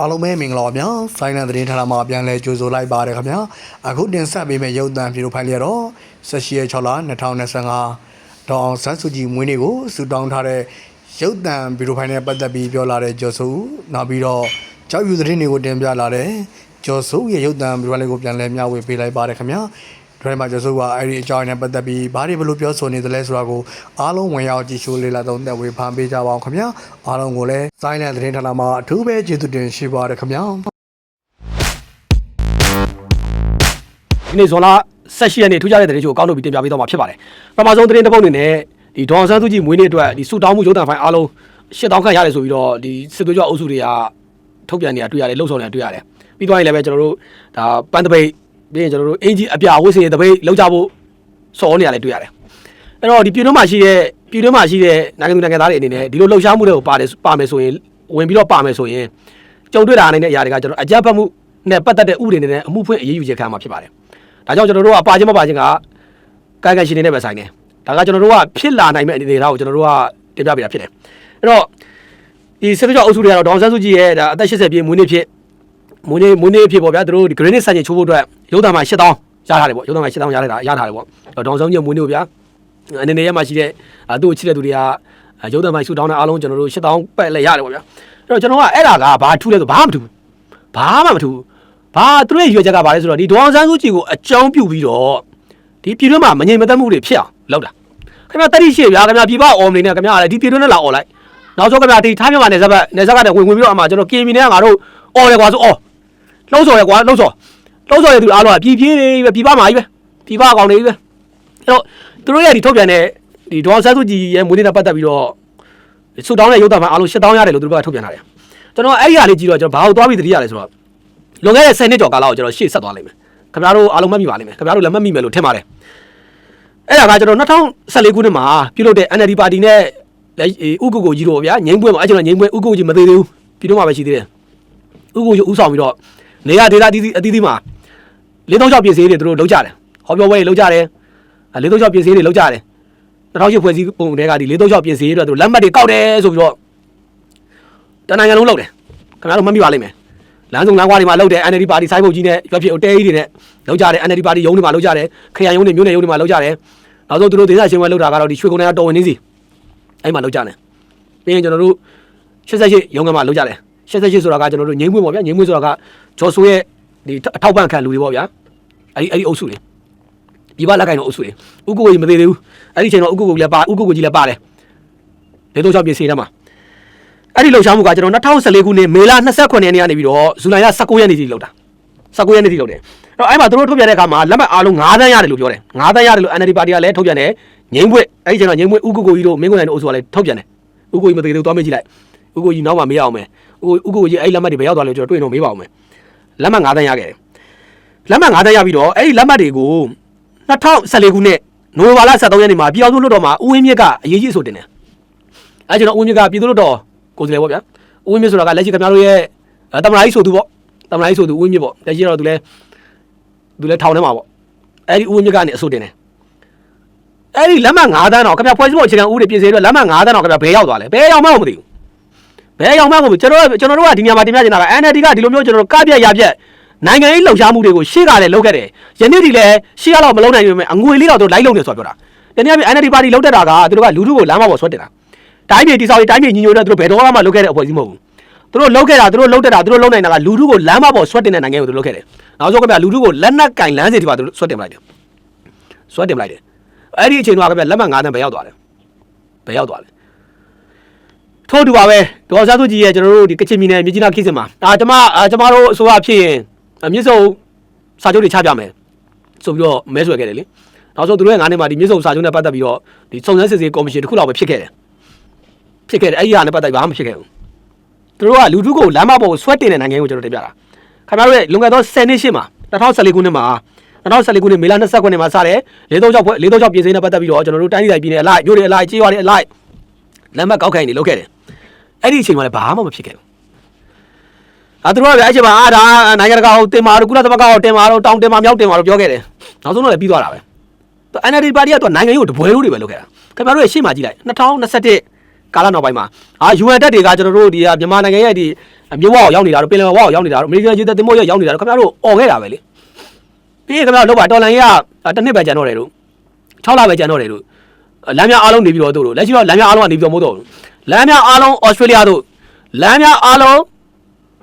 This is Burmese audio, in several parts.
အားလုံးပဲမင်္ဂလာပါဗျာဖိုင်နန်သတင်းဌာနမှာပြန်လည်ကြိုဆိုလိုက်ပါရခင်ဗျာအခုတင်ဆက်ပေးမယ့်ရုပ်သံဗီဒီယိုဖိုင်လေးကတော့18ရက်6လ2025ဒေါအောင်ဆန်းစုကြည်မွေးနေ့ကိုစူတောင်းထားတဲ့ရုပ်သံဗီဒီယိုဖိုင်နဲ့ပတ်သက်ပြီးပြောလာတဲ့ကျော်စိုးနောက်ပြီးတော့ကြောက်ယူသတင်းတွေကိုတင်ပြလာတဲ့ကျော်စိုးရဲ့ရုပ်သံဗီဒီယိုဖိုင်လေးကိုပြန်လည်မျှဝေပေးလိုက်ပါရခင်ဗျာ ဒရိုင်မာကျော်စိုးကအဲ့ဒီအကြောင်းနဲ့ပတ်သက်ပြီးဘာတွေဘလို့ပြောဆိုနေသလဲဆိုတာကိုအားလုံးဝင်ရောက်ကြည့်ရှုလေ့လာသုံးသပ်ဝေဖန်ပေးကြပါအောင်ခင်ဗျာအားလုံးကိုလည်းစိုင်းတဲ့သတင်းဌာနမှာအထူးပဲကျေးဇူးတင်ရှိပါရခင်ဗျာဒီနေ့ဇွန်လ18ရက်နေ့ထူးခြားတဲ့သတင်းချို့ကိုကောက်လုပ်ပြီးတင်ပြပေးတော့မှာဖြစ်ပါတယ်။ပထမဆုံးသတင်းတစ်ပုဒ်အနေနဲ့ဒီဒေါအောင်ဆန်းစုကြည်မွေးနေ့အတွက်ဒီစုတောင်းမှုရုပ်သံဖိုင်အားလုံး8000ခန့်ရတယ်ဆိုပြီးတော့ဒီစစ်သွေးကြွအုပ်စုတွေကထုတ်ပြန်နေတာတွေ့ရတယ်လှုပ်ဆောင်နေတာတွေ့ရတယ်။ပြီးသွားရင်လည်းပဲကျွန်တော်တို့ဒါပန်းတပိတ် ပြီးရင်ကျွန်တော်တို့အင်ဂျီအပြာဝစ်စင်တပိတ်လောက်ကြဖို့စော်နေရတယ်တွေ့ရတယ်။အဲ့တော့ဒီပြည်တွင်းမှာရှိတဲ့ပြည်တွင်းမှာရှိတဲ့နိုင်ငံသူနိုင်ငံသားတွေအနေနဲ့ဒီလိုလှုပ်ရှားမှုတွေကိုပါတယ်ပါမယ်ဆိုရင်ဝင်ပြီးတော့ပါမယ်ဆိုရင်ကြုံတွေ့တာအနေနဲ့အရာတွေကကျွန်တော်အကြမ်းဖက်မှုနဲ့ပတ်သက်တဲ့ဥပဒေတွေနဲ့အမှုဖွင့်အရေးယူချက်ခံမှာဖြစ်ပါတယ်။ဒါကြောင့်ကျွန်တော်တို့ကပါခြင်းမပါခြင်းကကာယကံရှင်နေနဲ့ပဲဆိုင်တယ်ဒါကကျွန်တော်တို့ကဖြစ်လာနိုင်မဲ့အနေအထားကိုကျွန်တော်တို့ကတင်ပြပေးတာဖြစ်တယ်အဲ့တော့ဒီစစ်ကြောအုပ်စုတွေကတော့ဒေါအောင်ဆန်းစုကြည်ရဲ့ဒါအသက်80ပြည့်မွေးနေ့ဖြစ် မွေးနေ့မွေးနေ့ဖြစ်ပေါ့ဗျာသူတို့ဒီ granite စံချိန်ချိုးဖို့အတွက်ရုပ်သံမှာ8000ရထားတယ်ပေါ့ရုပ်သံမှာ8000ရထားတာရထားတယ်ပေါ့ဒေါအောင်ဆန်းစုကြည်မွေးနေ့ကိုဗျာအနေနဲ့ရမှာရှိတဲ့သူ့ကိုချစ်တဲ့သူတွေကရုပ်သံမှာဆူတောင်းတဲ့အားလုံးကျွန်တော်တို့8000ပက်လဲရတယ်ပေါ့ဗျာအဲ့တော့ကျွန်တော်ကအဲ့ဒါကဘာထူးလဲဆိုဘာမှမထူးဘာမှမထူးဘာသူတို့ရဲ့ရွေချက်ကဘာလဲဆိုတော့ဒီဒေါအောင်ဆန်းစုကြည်ကိုအကြောင်းပြုပြီးတော့ဒီပြည်တွင်းမှာမငြိမ်မသက်မှုတွေဖြစ်အောင်လုပ်တာခင်ဗျာတတိရှိဗျာခင်ဗျာပြည်ပအော်မနေနဲ့ခင်ဗျာလည်းဒီပြည်တွင်းနဲ့လာအော်လိုက်နောက်ဆုံးခင်ဗျာဒီထားမြန်မာနယ်စပ်ဘက်နယ်စပ်ကနေဝင်ဝင်ပြီးတော့အမှကျွန်တော်ကင်မီနဲ့ကငါတို့အော်တယ်ကွာဆိုအော် လှုံ့ဆော်ရကွာလှုံ့ဆော်လှုံ့ဆော်ရသူအားလုံးကပြည်ပြေးတွေပဲပြည်ပမှာကြီးပဲပြည်ပအကောင်တွေကြီးပဲအဲ့တော့သူတို့ရဲ့ဒီထုတ်ပြန်တဲ့ဒီဒေါအောင်ဆန်းစုကြည်ရဲ့မွေးနေ့နဲ့ပတ်သက်ပြီးတော့ဆူတောင်းတဲ့ရုပ်သံမှာအားလုံး8000ရတယ်လို့သူတို့ကထုတ်ပြန်ထားတယ်ကျွန်တော်အဲ့ဒီဟာလေးကြည့်တော့ကျွန်တော်ဘာလို့သွားပြီးတတိရလဲဆိုတော့လွန်ခဲ့တဲ့10နှစ်ကျော်ကာလကိုကျွန်တော်ရှေ့ဆက်သွားလိမ့်မယ်ခင်ဗျားတို့အားလုံးမှတ်မိပါလိမ့်မယ်ခင်ဗျားတို့လည်းမှတ်မိမယ်လို့ထင်ပါတယ်အဲ့ဒါကကျွန်တော်2014ခုနှစ်မှာပြုလုပ်တဲ့ NLD ပါတီနဲ့လက်ဥက္ကုကိုကြီးတို့ဗျာငိမ့်ပွဲမှာအဲ့ကျွန်တော်ငိမ့်ပွဲဥက္ကုကိုကြီးမသေးသေးဘူးပြည်တော့မှပဲရှိသေးတယ်ဥက္ကုကိုကြီးဥဆောင်ပြီးတော့ နေရဒေတာတီးတီးအတီးတီးမှာလေးသုံးချောက်ပြည်စည်းတွေသူတို့လုပ်ကြတယ်ဟောပြောပွဲတွေလုပ်ကြတယ်အဲလေးသုံးချောက်ပြည်စည်းတွေလုပ်ကြတယ်2008ဖွဲ့စည်းပုံတွေကဒီလေးသုံးချောက်ပြည်စည်းတွေသူတို့လက်မှတ်တွေကောက်တယ်ဆိုပြီးတော့တနင်္ဂနွေလုံးလုပ်တယ်ခင်ဗျားတို့မှတ်မိပါလိမ့်မယ်လမ်းစုံလမ်းကွာတွေမှာလောက်တယ် NLD ပါတီစိုင်းဘုတ်ကြီးနဲ့ရွက်ဖြစ်အတဲကြီးတွေနဲ့လောက်ကြတယ် NLD ပါတီရုံးတွေမှာလောက်ကြတယ်ခရိုင်ရုံးတွေမြို့နယ်ရုံးတွေမှာလောက်ကြတယ်နောက်ဆုံးသူတို့ဒေသရှင်ဝဲလောက်တာကတော့ဒီရွှေကုန်းနယ်တော်ဝင်နေစီအဲ့မှာလောက်ကြတယ်ပြီးရင်ကျွန်တော်တို့88ရုံးကမှာလောက်ကြတယ်88ဆိုတာကကျွန်တော်တို့ငိမ့်မွေးပေါ့ဗျာငိမ့်မွေးဆိုတာက ဂျော်ဆိုရဲ့ဒီအထောက်ပံ့ခံလူတွေပေါ့ဗျာအဲ့ဒီအဲ့ဒီအုပ်စုတွေပြပလက်ကင်တော့အုပ်စုတွေဥက္ကုကိုကြီးမသေးသေးဘူးအဲ့ဒီချိန်တော့ဥက္ကုကိုကြီးလည်းပါဥက္ကုကိုကြီးလည်းပါတယ်ဒေတော့ချောက်ပြင်စီထဲမှာအဲ့ဒီလှုပ်ရှားမှုကကျွန်တော်2014ခုနှစ်မေလ29ရက်နေ့ကနေပြီးတော့ဇူလိုင်လ19ရက်နေ့ထိလှုပ်တာ19ရက်နေ့ထိလှုပ်တယ်အဲ့တော့အဲ့မှာသူတို့ထုတ်ပြန်တဲ့အခါမှာလက်မှတ်အားလုံး9သန်းရတယ်လို့ပြောတယ်9သန်းရတယ်လို့ NLD ပါတီကလည်းထုတ်ပြန်တယ်ငိမ့်ဘွဲ့အဲ့ဒီချိန်တော့ငိမ့်ဘွဲ့ဥက္ကုကိုကြီးတို့မင်းကိုနိုင်တို့အုပ်စုကလည်းထုတ်ပြန်တယ်ဥက္ကုကြီးမသေးသေးဘူးသွားမေးကြည့်လိုက်ဥက္ကုကြီးနောက်မှမေးအောင်မယ်ဥက္ကုကြီးအဲ့လက်မှတ်တွေဘယ်ရောက်သွားလဲကျွန်တော်တွေ့နေမေးပါအောင်မယ် လက်မှတ်9သန်းရခဲ့တယ်လက်မှတ်9သန်းရပြီးတော့အဲ့ဒီလက်မှတ်တွေကို2014ခုနှစ်နိုဝင်ဘာလ23ရက်နေ့မှာပြည်အောင်စုလွှတ်တော်မှာဦးဝင်းမြင့်ကအရေးကြီးဆိုတင်တယ်အဲ့ကျွန်တော်ဦးဝင်းမြင့်ကပြည်သူ့လွှတ်တော်ကိုယ်စားလှယ်ပေါ့ဗျာဦးဝင်းမြင့်ဆိုတာကလက်ရှိခင်ဗျားတို့ရဲ့အဲတမနာကြီးဆိုသူပေါ့တမနာကြီးဆိုသူဦးဝင်းမြင့်ပေါ့လက်ရှိတော့သူလဲသူလဲထောင်ထဲမှာပေါ့အဲ့ဒီဦးဝင်းမြင့်ကနေအဆိုတင်တယ်အဲ့ဒီလက်မှတ်9တန်းတော့ခင်ဗျာဖွဲ့စည်းပုံအခြေခံဥပဒေပြင်ဆင်ပြီးတော့လက်မှတ်9တန်းတော့ခင်ဗျာဘယ်ရောက်သွားလဲဘယ်ရောက်မှမသိဘူး ဘယ်ရောက်မှမသိဘူးကျွန်တော်ကျွန်တော်တို့ကဒီညမှာတင်ပြနေတာက NLD ကဒီလိုမျိုးကျွန်တော်တို့ကပြက်ရပြက်နိုင်ငံရေးလှုပ်ရှားမှုတွေကိုရှေ့ကလည်းလုပ်ခဲ့တယ်ယနေ့ဒီလည်းရှေ့ကတော့မလုပ်နိုင်ဘူးအငွေလေးတော့သူလိုက်လုပ်နေဆိုတော့ပြောတာတနည်းအားဖြင့် NLD ပါတီလုပ်တတ်တာကသူတို့ကလူထုကိုလမ်းမပေါ်ဆွဲတင်တာတိုင်းပြည်တိဆောက်ရေးတိုင်းပြည်ညီညွတ်တဲ့သူတို့ဘယ်တော့မှလုပ်ခဲ့တဲ့အဖွဲ့အစည်းမဟုတ်ဘူးသူတို့လောက်ခဲ့တာသူတို့လောက်တက်တာသူတို့လောက်နိုင်တာကလူထုကိုလမ်းမပေါ်ဆွတ်တင်တဲ့နိုင်ငံကိုသူတို့လောက်ခဲ့တယ်။နောက်ဆုံးကဗျာလူထုကိုလက်နက်ကင်လမ်းစီတွေပါသူတို့ဆွတ်တင်လိုက်တယ်။ဆွတ်တင်လိုက်တယ်။အဲ့ဒီအချိန်တော့ကဗျာလက်မှတ်9တန်းပဲရောက်သွားတယ်။ပဲရောက်သွားတယ်။ ထို့တူပါပဲဒေါ်စားသူကြီးရဲ့ကျွန်တော်တို့ဒီကချင်ပြည်နယ်မြကြီးနားခိစင်မှာအာကျွန်မအာကျွန်မတို့အစိုးရဖြစ်ရင်မြစ်စုံစာချုပ်တွေချပြမယ်ဆိုပြီးတော့မဲဆွဲခဲ့တယ်လေ။နောက်ဆုံးသူတို့ရဲ့9နှစ်မှာဒီမြစ်စုံစာချုပ်နဲ့ပတ်သက်ပြီးတော့ဒီစုံစမ်းစစ်ဆေးကော်မရှင်တစ်ခုလောက်ပဲဖြစ်ခဲ့တယ်။ဖြစ်ခဲ့တယ်အဲ့ဒီဟာနဲ့ပတ်သက်ပြီးဘာမှမဖြစ်ခဲ့ဘူး။သူတို့ကလူထုကိုလမ်းမပေါ်ကိုဆွဲတင်တဲ့နိုင်ငံကိုကျွန်တော်တင်ပြတာခင်ဗျားတို့ရဲ့လွန်ခဲ့သော10နှစ်ရှင်းမှာ2014ခုနှစ်မှာ2014ခုနှစ်မေလ29ခုနှစ်မှာစတယ်436ဖွဲ့436ပြည်စင်းနဲ့ပတ်သက်ပြီးတော့ကျွန်တော်တို့တိုင်းဒေသပြည်နယ်အလိုက်မြို့တွေအလိုက်ကြေးရွာတွေအလိုက်လမ်းမကောက်ခိုင်းနေလုပ်ခဲ့တယ် အဲ့ဒီအချိန်မှာလည်းဘာမှမဖြစ်ခဲ့ဘူးအဲသူတို့ကလည်းအဲ့ချိန်မှာအာဒါနိုင်ငံတကာဟိုတင်မာတို့ကုလသမဂ္ဂဟိုတင်မာတို့တောင်တင်မာမြောက်တင်မာတို့ပြောခဲ့တယ်နောက်ဆုံးတော့လည်းပြီးသွားတာပဲသူ NLD ပါတီကတော့နိုင်ငံရေးကိုတပွဲလို့တွေပဲလုပ်ခဲ့တာခင်ဗျားတို့ရဲ့ရှေ့မှာကြည့်လိုက်2021ကာလနောက်ပိုင်းမှာအာ UN တက်တွေကကျွန်တော်တို့ဒီကမြန်မာနိုင်ငံရဲ့ဒီမြို့ဝေါရောက်နေတာတို့ပင်လယ်ဝေါရောက်နေတာတို့အမေရိကန်ရေတပ်တင်မို့ရောက်နေတာတို့ခင်ဗျားတို့អော်ခဲ့တာပဲလေပြီးရင်ခင်ဗျားတို့လောက်ပါတော်လန်ကြီးကတစ်နှစ်ပဲကြံတော့တယ်တို့6လပဲကြံတော့တယ်တို့လမ်းများအားလုံးနေပြီးတော့တို့လက်ရှိတော့လမ်းများအားလုံးကနေပြီးတော့မဟုတ်တော့ဘူး လမ်းများအားလုံးဩစတြေးလျတို့လမ်းများအားလုံး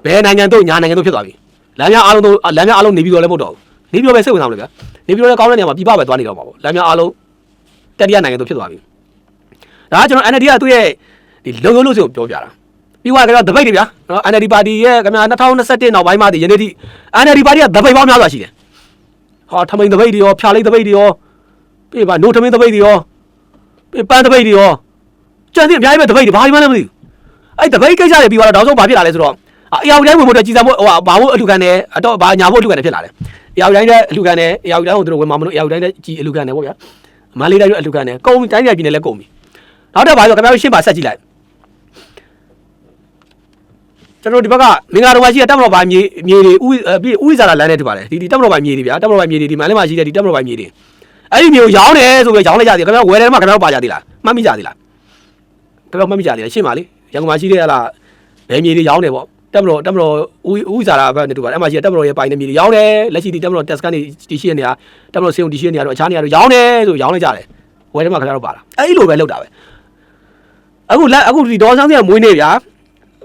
ဘယ်နိုင်ငံတို့ညာနိုင်ငံတို့ဖြစ်သွားပြီလမ်းများအားလုံးတို့လမ်းများအားလုံးနေပြီးတော့လည်းမဟုတ်တော့ဘူးနေပြီးတော့ပဲစိတ်ဝင်စားမလို့ဗျာနေပြီးတော့လည်းကောင်းတဲ့နေရာမှာပြပပဲသွားနေတော့မှာပေါ့လမ်းများအားလုံးတတိယနိုင်ငံတို့ဖြစ်သွားပြီဒါကကျွန်တော် NLD ကသူ့ရဲ့ဒီလုံလုံလို့ဆိုပြောပြတာပြီးသွားကြတော့တပိတ်တွေဗျာနော် NLD ပါတီရဲ့ခင်ဗျာ2021နောက်ပိုင်းမှာဒီယနေ့ထိ NLD ပါတီကတပိတ်ပေါင်းများစွာရှိတယ်ဟာထမိန်တပိတ်တွေရောဖြာလိတ်တပိတ်တွေရောပြီးပါနိုထမိန်တပိတ်တွေရောပြီးပန်းတပိတ်တွေရော ကြံစီအများကြီးပဲတပိတ်တွေဘာမှမလဲမသိဘူးအဲ့တပိတ်ကိစ္စတွေပြီးသွားတော့နောက်ဆုံးဘာဖြစ်လာလဲဆိုတော့အရာတိုင်းဝင်ဖို့အတွက်ကြီးစားဖို့ဟိုဘာဖို့အလူခံတယ်အတော့ဘာညာဖို့အလူခံတယ်ဖြစ်လာတယ်အရာတိုင်းတဲ့အလူခံတယ်အရာတိုင်းကိုတို့ဝင်မှာမလို့အရာတိုင်းတဲ့ကြီးအလူခံတယ်ပေါ့ဗျာမလေးတိုင်းအလူခံတယ်ကုန်တိုင်းတိုင်းပြည်နယ်လည်းကုန်ပြီနောက်တော့ဘာလို့ခင်ဗျားတို့ရှင်းပါဆက်ကြည့်လိုက်ကျွန်တော်ဒီဘက်ကမင်္ဂလာတော်မှာရှိတဲ့တပ်မတော်ပိုင်းမြေမြေတွေဥပြီးဥဇာလာလမ်းနဲ့တူပါတယ်ဒီဒီတပ်မတော်ပိုင်းမြေတွေဗျာတပ်မတော်ပိုင်းမြေတွေဒီမန်လေးမှာရှိတဲ့ဒီတပ်မတော်ပိုင်းမြေတွေအဲ့ဒီမြေကိုရောင်းတယ်ဆိုပြီးရောင်းလိုက်ကြတယ်ခင်ဗျားဝယ်တယ်မှာခင်ဗျားပါကြသေးလားမှတ်မိကြသေးလား ခင်ဗျားမှတ်မိကြသေးလားရှင်းပါလေရန်ကုန်မှာရှိတဲ့ဟလားဘယ်မြေတွေရောင်းတယ်ပေါ့တပ်မတော်တပ်မတော်ဥဥဇာလာဘက်နဲ့တူပါတယ်အဲ့မှာရှိတဲ့တပ်မတော်ရဲ့ပိုင်းနေမြေတွေရောင်းတယ်လက်ရှိဒီတပ်မတော်တက်စကန်တွေတီရှိတဲ့နေရာတပ်မတော်စေုံတီရှိတဲ့နေရာတော့အခြားနေရာတော့ရောင်းတယ်ဆိုရောင်းလိုက်ကြတယ်ဝယ်တယ်မှာခင်ဗျားတို့ပါလားအဲ့လိုပဲလုပ်တာပဲအခုလက်အခုဒီဒေါ်ဆန်းစရမွေးနေဗျာ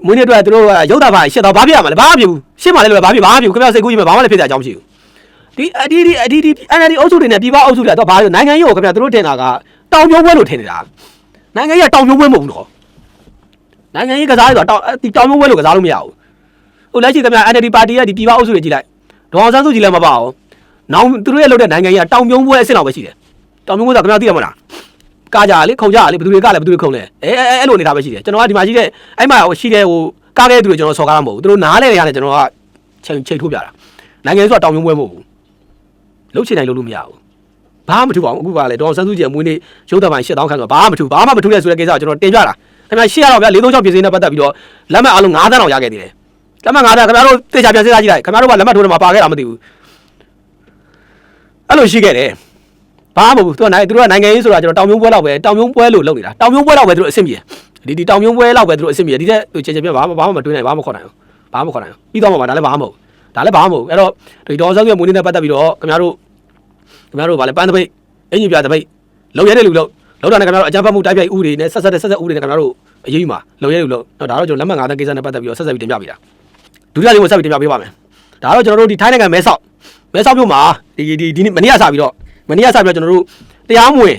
မွေးနေ့အတွက်သူတို့ကရုပ်တာပါရှစ်တော့ဘာဖြစ်ရမှာလဲဘာမှမဖြစ်ဘူးရှင်းပါလေလို့ဘာဖြစ်ဘာမှမဖြစ်ဘူးခင်ဗျားစိတ်ကူးကြီးမှာဘာမှလည်းဖြစ်ကြအကြောင်းမရှိဘူးဒီအဒီဒီအဒီဒီ NLD အုပ်စုတွေနဲ့ပြည်ပအုပ်စုတွေကတော့ဘာလို့နိုင်ငံရေးကိုခင်ဗျားသူတို့တင်တာကတောင်ပြုံးပွဲလို့ထင်နေတာ နိုင်ငံရေးကတောင်ပြုံးပွဲမဟုတ်ဘူးတော့နိုင်ငံရေးကစားရတော့တောင်ဒီတောင်ပြုံးပွဲလို့ကစားလို့မရဘူးဟိုလက်ရှိခင်ဗျာ NLD ပါတီရဲ့ဒီပြည်ပအုပ်စုတွေကြည့်လိုက်ဒေါ်အောင်ဆန်းစုကြည်လည်းမပါဘူးနောင်သူတို့ရဲ့လုပ်တဲ့နိုင်ငံရေးကတောင်ပြုံးပွဲအဆင့်လောက်ပဲရှိတယ်တောင်ပြုံးပွဲဆိုခင်ဗျားသိရမလားကာကြလေခုံကြလေဘယ်သူတွေကလည်းဘယ်သူတွေခုံလဲအဲအဲအဲ့လိုနေတာပဲရှိတယ်ကျွန်တော်ကဒီမှာရှိတဲ့အဲ့မှာဟိုရှိတဲ့ဟိုကားတဲ့သူတွေကျွန်တော်ဆော်ကားတာမဟုတ်ဘူးသူတို့နားလဲနေရတယ်ကျွန်တော်ကချိန်ချိန်ထိုးပြတာနိုင်ငံရေးဆိုတာတောင်ပြုံးပွဲမဟုတ်ဘူးလှုပ်ချင်တိုင်းလှုပ်လို့မရဘူး ဘာမှမထူပါဘူးအခုပါလေဒေါ်ဆန်းစုကြည်အမွေးနေ့ရုပ်သံပိုင်း၈000ခန်းဆိုတာဘာမှမထူဘာမှမထူတဲ့ဆိုတဲ့ကိစ္စကိုကျွန်တော်တင်ပြတာခင်ဗျာရှေ့ရတော့ဗျာ၄၃6ပြည်စင်းနဲ့ပတ်သက်ပြီးတော့လက်မှတ်အားလုံး9တန်းအောင်ရခဲ့သေးတယ်လက်မှတ်9တန်းခင်ဗျားတို့တေချာပြန်စဉ်းစားကြည့်လိုက်ခင်ဗျားတို့ကလက်မှတ်ထိုးတယ်မှာပါခဲ့တာမသိဘူးအဲ့လိုရှိခဲ့တယ်ဘာမှမဟုတ်ဘူးသူကနိုင်သူတို့ကနိုင်ငံရေးဆိုတာကျွန်တော်တောင်ပြုံးပွဲလောက်ပဲတောင်ပြုံးပွဲလို့လုပ်နေတာတောင်ပြုံးပွဲလောက်ပဲသူတို့အဆင်ပြေဒီဒီတောင်ပြုံးပွဲလောက်ပဲသူတို့အဆင်ပြေဒီတဲ့ချေချေပြဘာမှဘာမှမတွင်းနိုင်ဘာမှမခေါ်နိုင်ဘူးဘာမှမခေါ်နိုင်ဘူးပြီးတော့မှဒါလည်းဘာမှမဟုတ်ဒါလည်းဘာမှမဟုတ်အဲ့တော့ဒီဒေါ်ဆောက်ရဲ့မွေးနေ့နဲ့ပတ်သက်ပြီးတော့ခင်ဗျားတို့ ခင်ဗျားတို့ဗာလဲပန်းတပိတ်အင်ကြီးပြတပိတ်လုံရတဲ့လူလို့လောက်တာနဲ့ခင်ဗျားတို့အကြမ်းဖက်မှုတိုက်ပြိုက်ဥတွေနဲ့ဆက်ဆက်တဲ့ဆက်ဆက်ဥတွေနဲ့ခင်ဗျားတို့အရေးယူမှာလုံရတဲ့လူလို့တော့ဒါတော့ကျွန်တော်လက်မှတ်၅တန်းကိစ္စနဲ့ပတ်သက်ပြီးတော့ဆက်ဆက်ပြီးတင်ပြပေးတာဒုတိယလေးကိုဆက်ပြီးတင်ပြပေးပါမယ်ဒါတော့ကျွန်တော်တို့ဒီထိုင်းနိုင်ငံမဲဆောက်မဲဆောက်မြို့မှာဒီဒီဒီနေ့မနေ့ကစပြီးတော့မနေ့ကစပြီးတော့ကျွန်တော်တို့တရားမဝင်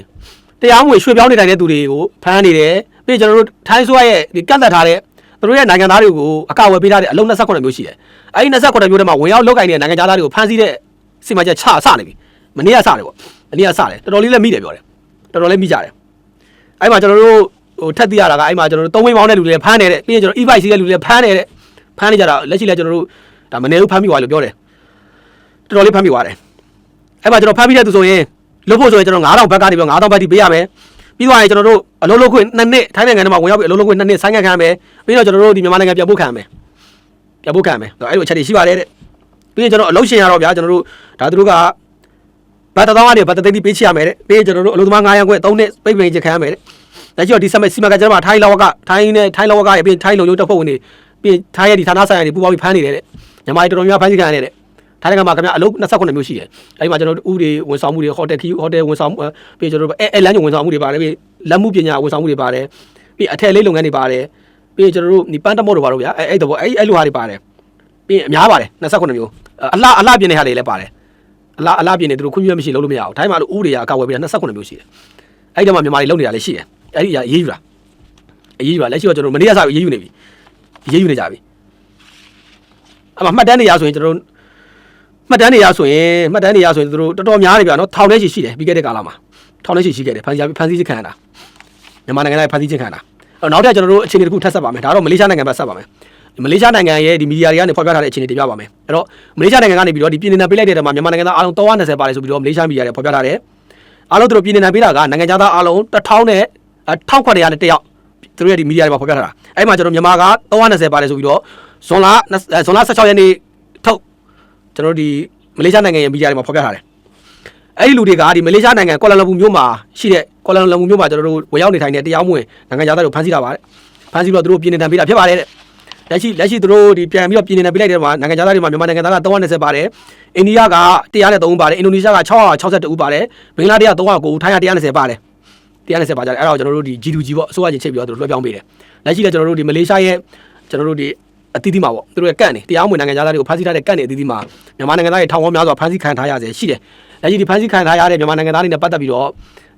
တရားမဝင်ရွှေ့ပြောင်းနေတိုင်းတဲ့သူတွေကိုဖမ်းနေတယ်ပြီးကျွန်တော်တို့ထိုင်းဆိုရရဲ့ဒီကန့်သက်ထားတဲ့သူတို့ရဲ့နိုင်ငံသားတွေကိုအကာအကွယ်ပေးထားတဲ့အလုံး28မျိုးရှိတယ်အဲဒီ28မျိုးထဲမှာဝင်ရောက်လောက်ကင်နေတဲ့နိုင်ငံသားတွေကိုဖမ်းဆီးတဲ့စီမံချက်ချစနေပြီ မနေ့ကစတယ်ပေါ့မနေ့ကစတယ်တော်တော်လေးလည်းမိတယ်ပြောတယ်တော်တော်လေးမိကြတယ်အဲ့မှာကျွန်တော်တို့ဟိုထက်သိရတာကအဲ့မှာကျွန်တော်တို့သုံးဝင်းပေါင်းတဲ့လူတွေဖမ်းနေတဲ့ပြီးရင်ကျွန်တော် e-bike စီးတဲ့လူတွေဖမ်းနေတဲ့ဖမ်းနေကြတာလက်ရှိလည်းကျွန်တော်တို့ဒါမနေဘူးဖမ်းမိသွားလို့ပြောတယ်တော်တော်လေးဖမ်းမိသွားတယ်အဲ့မှာကျွန်တော်ဖမ်းမိတဲ့သူဆိုရင်လို့ဖို့ဆိုရင်ကျွန်တော်9000ဘက်ကနေပြီး9000ဘက်ထိပေးရမယ်ပြီးသွားရင်ကျွန်တော်တို့အလုံးလုံးခွင့်နှစ်နှစ်ထိုင်းနိုင်ငံထဲမှာဝင်ရောက်ပြီးအလုံးလုံးခွင့်နှစ်နှစ်ဆိုင်းငံ့ခံရမယ်ပြီးတော့ကျွန်တော်တို့ဒီမြန်မာနိုင်ငံပြန်ပို့ခံရမယ်ပြန်ပို့ခံရမယ်အဲ့လိုအချက်တွေရှိပါတယ်တဲ့ပြီးရင်ကျွန်တော်အလုံးရှင်ရတော့ဗျာကျွန်တော်တို့ဒါသူတို့က ဘတ်တသောင်းကနေဘတ်တသိန်းတိပေးချရမယ်တဲ့ပြီးရင်ကျွန်တော်တို့အလုံးသမား900ခွင့်3နှစ်ပိတ်ပင်ချက်ခံရမယ်တဲ့လက်ရှိတော့ဒီစမစီမကကျွန်တော်ထိုင်းလောကထိုင်းနဲ့ထိုင်းလောကရဲ့ပြီးထိုင်းလုံရုံတပ်ဖွဲ့ဝင်တွေပြီးထိုင်းရဲ့ဒီဌာနဆိုင်ရာတွေပူးပေါင်းပြီးဖမ်းနေတယ်တဲ့မြန်မာတွေတော်တော်များများဖမ်းဆီးခံရတယ်တဲ့ထိုင်းနိုင်ငံမှာခင်ဗျာအလုပ်28မျိုးရှိတယ်အဲဒီမှာကျွန်တော်တို့ဥတွေဝန်ဆောင်မှုတွေဟိုတယ်ခီဟိုတယ်ဝန်ဆောင်မှုပြီးကျွန်တော်တို့အဲအဲလမ်းညဝန်ဆောင်မှုတွေပါတယ်ပြီးလက်မှုပညာဝန်ဆောင်မှုတွေပါတယ်ပြီးအထက်လေးလုပ်ငန်းတွေပါတယ်ပြီးကျွန်တော်တို့ဒီပန်းတမော့တွေပါတော့ဗျာအဲအဲ့တော့အဲ့အဲ့လိုဟာတွေပါတယ်ပြီးအများပါတယ်28မျိုးအလှအလှပြင်းတဲ့ဟာတွေလည်းပါတယ် အလှအလှပြင်းနေသူတို့ခွင့်ပြုမရှိလို့လို့မရဘူးထိုင်းမှာလို့ဥတွေကအကောက်ဝယ်ပြီး28မျိုးရှိတယ်အဲ့ဒီမှာမြန်မာတွေလုပ်နေတာလည်းရှိတယ်အဲ့ဒီအရေးယူတာအရေးယူတာလက်ရှိတော့ကျွန်တော်မနေ့ကစပြီးအရေးယူနေပြီအရေးယူနေကြပြီအမှမှတ်တမ်းတွေရဆိုရင်ကျွန်တော်တို့မှတ်တမ်းတွေရဆိုရင်မှတ်တမ်းတွေရဆိုရင်သူတို့တော်တော်များနေပြနော်ထောင်ထဲရှိရှိတယ်ပြီးခဲ့တဲ့ကာလမှာထောင်ထဲရှိရှိခဲ့တယ်ဖန်စီဖန်စီချင်းခံရတာမြန်မာနိုင်ငံသားဖန်စီချင်းခံရတာအဲ့နောက်ထပ်ကျွန်တော်တို့အခြေအနေတစ်ခုထပ်ဆက်ပါမယ်ဒါတော့မလေးရှားနိုင်ငံဘက်ဆက်ပါမယ် မလေးရှားနိုင်ငံရဲ့ဒီမီဒီယာတွေကနေဖော်ပြထားတဲ့အခြေအနေတင်ပြပါမယ်အဲ့တော့မလေးရှားနိုင်ငံကနေပြီးတော့ဒီပြည်နယ်ပေးလိုက်တဲ့တဲမှာမြန်မာနိုင်ငံသားအားလုံး320ပါတယ်ဆိုပြီးတော့မလေးရှားမီဒီယာတွေဖော်ပြထားတယ်အားလုံးသူတို့ပြည်နယ်ပေးတာကနိုင်ငံသားအားလုံး1000နဲ့1900နဲ့တယောက်သူတို့ရဲ့ဒီမီဒီယာတွေမှာဖော်ပြထားတာအဲ့မှာကျွန်တော်မြန်မာက320ပါတယ်ဆိုပြီးတော့ဇွန်လဇွန်လ16ရက်နေ့ထုတ်ကျွန်တော်တို့ဒီမလေးရှားနိုင်ငံရဲ့မီဒီယာတွေမှာဖော်ပြထားတယ်အဲ့ဒီလူတွေကဒီမလေးရှားနိုင်ငံကွာလာလမ်ပူမြို့မှာရှိတဲ့ကော်လန်လမ်ပူမြို့မှာကျွန်တော်တို့ဝယ်ရောက်နေထိုင်တဲ့တရားမဝင်နိုင်ငံသားတွေကိုဖမ်းဆီးတာပါတဲ့ဖမ်းဆီးပြီးတော့သူတို့ပြည်နေတံပေးတာဖြစ်ပါတယ်တဲ့ လက်ရှိလက်ရှိသူတို့ဒီပြန်ပြီးတော့ပြည်နေတံပေးလိုက်တဲ့မှာနိုင်ငံသားတွေမှာမြန်မာနိုင်ငံသားက320ပါတယ်အိန္ဒိယက103ပါတယ်အင်ဒိုနီးရှားက662ဦးပါတယ်ဘင်္ဂလားဒေ့ရှ်က309ဦးထိုင်းက120ပါတယ်120ပါကြတယ်အဲ့ဒါကိုကျွန်တော်တို့ဒီ G2G ပေါ့အစိုးရချင်းချိတ်ပြီးတော့သူတို့လွှဲပြောင်းပေးတယ်လက်ရှိလည်းကျွန်တော်တို့ဒီမလေးရှားရဲ့ကျွန်တော်တို့ဒီအသီးသီးမှာပေါ့သူတို့ရဲ့ကန့်နေတရားမဝင်နိုင်ငံသားတွေကိုဖမ်းဆီးထားတဲ့ကန့်နေအသီးသီးမှာမြန်မာနိုင်ငံသားတွေထောင်ပေါင်းများစွာဖမ်းဆီးခံထားရစေရှိတယ်လက်ရှိဒီဖမ်းဆီးခံထားရတဲ့မြန်မာနိုင်ငံသားတွေနဲ့ပတ်သက်ပြီးတော့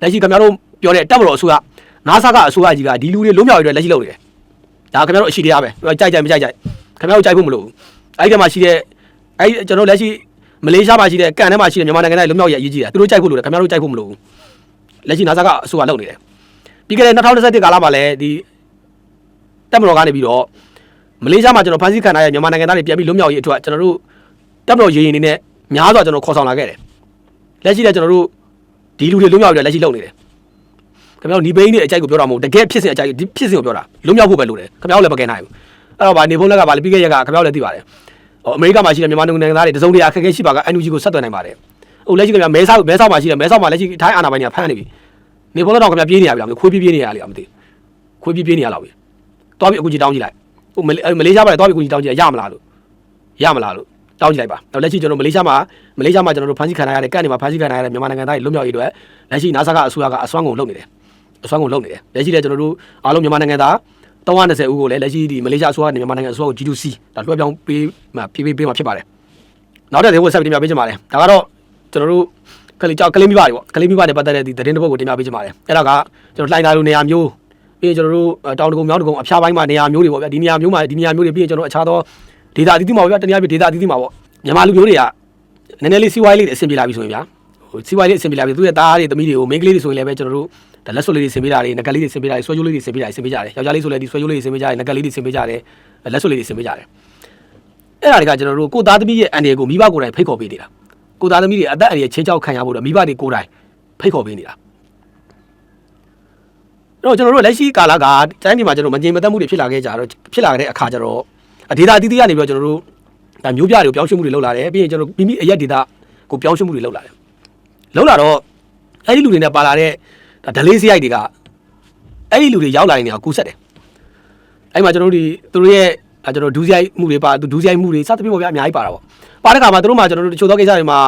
လက်ရှိခင်ဗျားတို့ပြောတဲ့တပ်မတော်အစိုးရနာဆာကအစိုးရကြီးကဒီလူတွေလုံးမြောက်ရတဲ့လက်ရှိလုပ်နေတယ် ဒါခင်ဗျားတို့အရှိတရားပဲကြိုက်ကြိုက်မကြိုက်ကြိုက်ခင်ဗျားတို့ကြိုက်ဖို့မလိုဘူးအဲ့ဒီမှာရှိတဲ့အဲ့ကျွန်တော်လက်ရှိမလေးရှားမှာရှိတဲ့ကန်ထဲမှာရှိတဲ့မြန်မာနိုင်ငံသားတွေလုံးမြောက်ရအရေးကြီးတယ်သူတို့ကြိုက်ဖို့လိုတယ်ခင်ဗျားတို့ကြိုက်ဖို့မလိုဘူးလက်ရှိနာဆာကအစိုးရလုပ်နေတယ်ပြီးခဲ့တဲ့2021ကာလမှာလည်းဒီတပ်မတော်ကနေပြီးတော့မလေးရှားမှာကျွန်တော်ဖမ်းဆီးခံထားရမြန်မာနိုင်ငံသားတွေပြန်ပြီးလုံးမြောက်ရေးအတွက်ကျွန်တော်တို့တပ်မတော်ရေးရင်နေနဲ့များစွာကျွန်တော်ခေါ်ဆောင်လာခဲ့တယ်လက်ရှိလည်းကျွန်တော်တို့ဒီလူတွေလုံးမြောက်ရတဲ့လက်ရှိလုပ်နေတယ် ခင်ဗျားတို့ဒီဘိန်းတွေအကြိုက်ကိုပြောတာမဟုတ်တကယ်ဖြစ်စဉ်အကြိုက်ဒီဖြစ်စဉ်ကိုပြောတာလုံးမြောက်ဖို့ပဲလိုတယ်ခင်ဗျားတို့လည်းမကယ်နိုင်ဘူးအဲ့တော့ဗာနေဖုန်းလက်ကဗာလေပြီးခဲ့ရက်ကခင်ဗျားတို့လည်းသိပါတယ်ဟိုအမေရိကမှာရှိတဲ့မြန်မာနိုင်ငံသားတွေတစုံတရာအခက်အခဲရှိပါက NUG ကိုဆက်သွယ်နိုင်ပါတယ်ဟိုလက်ရှိခင်ဗျာမဲဆောက်မဲဆောက်မှာရှိတယ်မဲဆောက်မှာလက်ရှိထိုင်းအာဏာပိုင်တွေကဖမ်းနေပြီနေဖုန်းလက်တော့ခင်ဗျာပြေးနေရပြီလားခွေးပြေးပြေးနေရလေမသိခွေးပြေးပြေးနေရလောက်ပြီတွားပြီးအခုကြီးတောင်းကြည့်လိုက်ဟိုမလေးရှားမှာလည်းတွားပြီးအခုကြီးတောင်းကြည့်ရမလားလို့ရမလားလို့တောင်းကြည့်လိုက်ပါတော့လက်ရှိကျွန်တော်မလေးရှားမှာမလေးရှားမှာကျွန်တော်တို့ဖမ်းဆီးခံရတဲ့ကန့်နေမှာဖမ်းဆီးခံရတဲ့မြန်မာနိုင်ငံသားတွေလွတ်မြောက်ရေးအတွက်လက်ရှိနာဆာကအစိုးရကအစွမ်းကုန်လုပ်နေတယ် အစွမ်းကုန်လုပ်နေတယ်လက်ရှိလည်းကျွန်တော်တို့အားလုံးမြန်မာနိုင်ငံသား320ဦးကိုလည်းလက်ရှိဒီမလေးရှားအစိုးရနဲ့မြန်မာနိုင်ငံအစိုးရကို G2C ဒါလွှဲပြောင်းပေးမှာဖြည်းဖြည်းပေးမှာဖြစ်ပါတယ်နောက်တဲ့ဒေဝဆက်ပြီးတင်ပြပေးချင်ပါတယ်ဒါကတော့ကျွန်တော်တို့ကလေးကြောက်ကလေးမိဘတွေပေါ့ကလေးမိဘတွေပတ်သက်တဲ့ဒီသတင်းတစ်ပုဒ်ကိုတင်ပြပေးချင်ပါတယ်အဲ့ဒါကကျွန်တော်လှိုင်းသားလိုနေရာမျိုးပြီးရင်ကျွန်တော်တို့တောင်တကုံမြောင်းတကုံအဖျားပိုင်းမှာနေရာမျိုးတွေပေါ့ဗျာဒီနေရာမျိုးမှာဒီနေရာမျိုးတွေပြီးရင်ကျွန်တော်အခြားသောဒေတာအသီးသီးမှာပေါ့ဗျာတနည်းအားဖြင့်ဒေတာအသီးသီးမှာပေါ့မြန်မာလူမျိုးတွေကနည်းနည်းလေးစီးပွားရေးလေးအဆင်ပြေလာပြီဆိုရင်ဗျာဟိုစီးပွားရေးလေးအဆင်ပြေလာပြီသူရဲ့သားတွေသမီးတွေကိုမိန်းကလေးတွေဆိုရင်လည်းပဲကျွန်တော်တို့ ဒါလက်စွပ်လေးတွေဆင်ပေးတာတွေငကလေးတွေဆင်ပေးတာတွေဆွဲကြိုးလေးတွေဆင်ပေးတာတွေဆင်ပေးကြတယ်ယောက်ျားလေးဆိုလည်းဒီဆွဲကြိုးလေးတွေဆင်ပေးကြတယ်ငကလေးတွေဆင်ပေးကြတယ်လက်စွပ်လေးတွေဆင်ပေးကြတယ်အဲ့ဒါတွေကကျွန်တော်တို့ကိုသားသမီးရဲ့အန်ဒီကိုမိဘကိုယ်တိုင်ဖိတ်ခေါ်ပေးနေတာကိုသားသမီးတွေအသက်အန္တရာယ်ချင်းချောက်ခံရဖို့တော့မိဘတွေကိုယ်တိုင်ဖိတ်ခေါ်ပေးနေတာအဲ့တော့ကျွန်တော်တို့လက်ရှိကာလကတိုင်းပြည်မှာကျွန်တော်မငြိမ်မသက်မှုတွေဖြစ်လာခဲ့ကြတော့ဖြစ်လာတဲ့အခါကျတော့ဒေတာအသီးသီးကနေပြီးတော့ကျွန်တော်တို့ဒါမျိုးပြတွေကိုပြောင်းရွှေ့မှုတွေလုပ်လာတယ်ပြီးရင်ကျွန်တော်မိမိအရက်ဒေတာကိုပြောင်းရွှေ့မှုတွေလုပ်လာတယ်လုပ်လာတော့အဲ့ဒီလူတွေနဲ့ပါလာတဲ့ ဒါဒလေးစရိုက်တွေကအဲ့ဒီလူတွေရောက်လာတဲ့နေရာကိုကူးဆက်တယ်အဲ့မှာကျွန်တော်တို့ဒီသူတို့ရဲ့အဲကျွန်တော်ဒူးစရိုက်မှုတွေပါဒူးစရိုက်မှုတွေစသဖြင့်ပေါ့ဗျာအများကြီးပါတာပေါ့ပါတဲ့ခါမှာသူတို့မှာကျွန်တော်တို့တချို့သောကိစ္စတွေမှာ